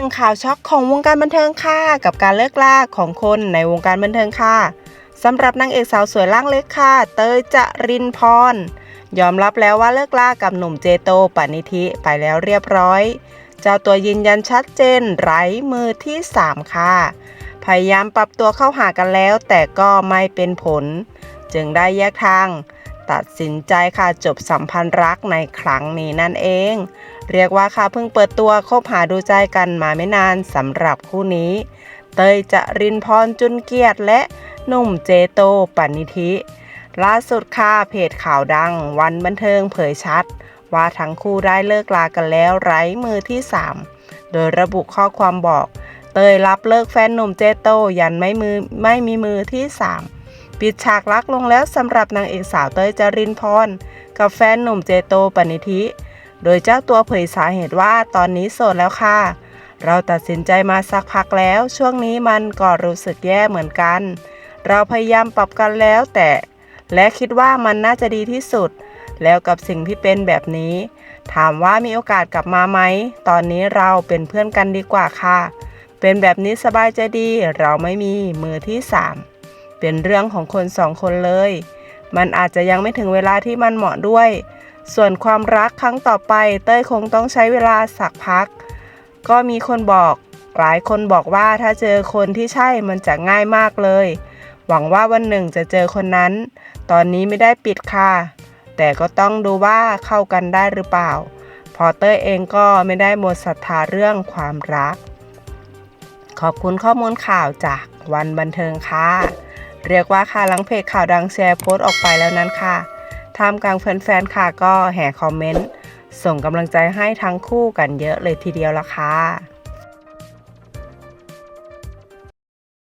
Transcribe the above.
นึ่งข่าวช็อกของวงการบันเทิงค่ะ กับการเลิกลาของคนในวงการบันเทิงค่ะสำหรับนางเอกสาวสวยร่างเล็กค่ะ เตยจรินพร ยอมรับแล้วว่าเลิกลากับหนุ่มเจโตปณิธิไปแล้วเรียบร้อย เจ้าตัวยืนยันชัดเจนไร้มือที่ 3 ค่ะ พยายามปรับตัวเข้าหากันแล้ว แต่ก็ไม่เป็นผล จึงได้แยกทาง ตัดสินใจค่ะจบสัมพันธ์รักในครั้งนี้นั่นเอง เรียกว่าค่ะเพิ่งเปิดตัวคบหาดูใจกันมาไม่นานสำหรับคู่นี้ เตยจะรินพรจุนเกียรติและหนุ่มเจโตปณิธิ ล่าสุดค่ะเพจข่าวดัง วันบันเทิงเผยชัด ว่าทั้งคู่ได้เลิกลากันแล้วไร้มือที่ 3 โดยระบุข้อความบอก เตยรับเลิกแฟนหนุ่มเจโตยันไม่มือไม่มีมือที่ 3 ปิดฉากรักลงแล้วสำหรับนางเอกสาวเตยจรินพร กับแฟนหนุ่มเจโตปณิธิ โดยเจ้าตัวเผยสาเหตุว่าตอนนี้โสดแล้วค่ะ เราตัดสินใจมาสักพักแล้ว ช่วงนี้มันก็รู้สึกแย่เหมือนกัน เราพยายามปรับกันแล้วแต่ และคิดว่ามันน่าจะดีที่สุด แล้วกับสิ่งที่เป็นแบบนี้ ถามว่ามีโอกาสกลับมาไหม ตอนนี้เราเป็นเพื่อนกันดีกว่าค่ะ เป็นแบบนี้สบายใจดี เราไม่มีมือที่สาม เป็นเรื่องของคนสองคนเลย มันอาจจะยังไม่ถึงเวลาที่มันเหมาะด้วย ส่วนความรักครั้งต่อไป เต้ยคงต้องใช้เวลาสักพัก ก็มีคนบอกหลายคนบอกว่าถ้าเจอคนที่ใช่มันจะง่ายมากเลย หวังว่าวันหนึ่งจะเจอคนนั้น ตอนนี้ไม่ได้ปิดค่ะ แต่ก็ต้องดูว่าเข้ากันได้หรือเปล่า พอเต้ยเองก็ไม่ได้หมดศรัทธาเรื่องความรัก ขอบคุณข้อมูลข่าวจากวันบันเทิงค่ะ เรียกว่าค่ะหลังเพจข่าวดังแชร์โพสต์ออกไปแล้วนั้นค่ะท่ามกลางแฟนๆค่ะก็แห่คอมเมนต์ ส่งกำลังใจให้ทั้งคู่กันเยอะเลยทีเดียวละค่ะ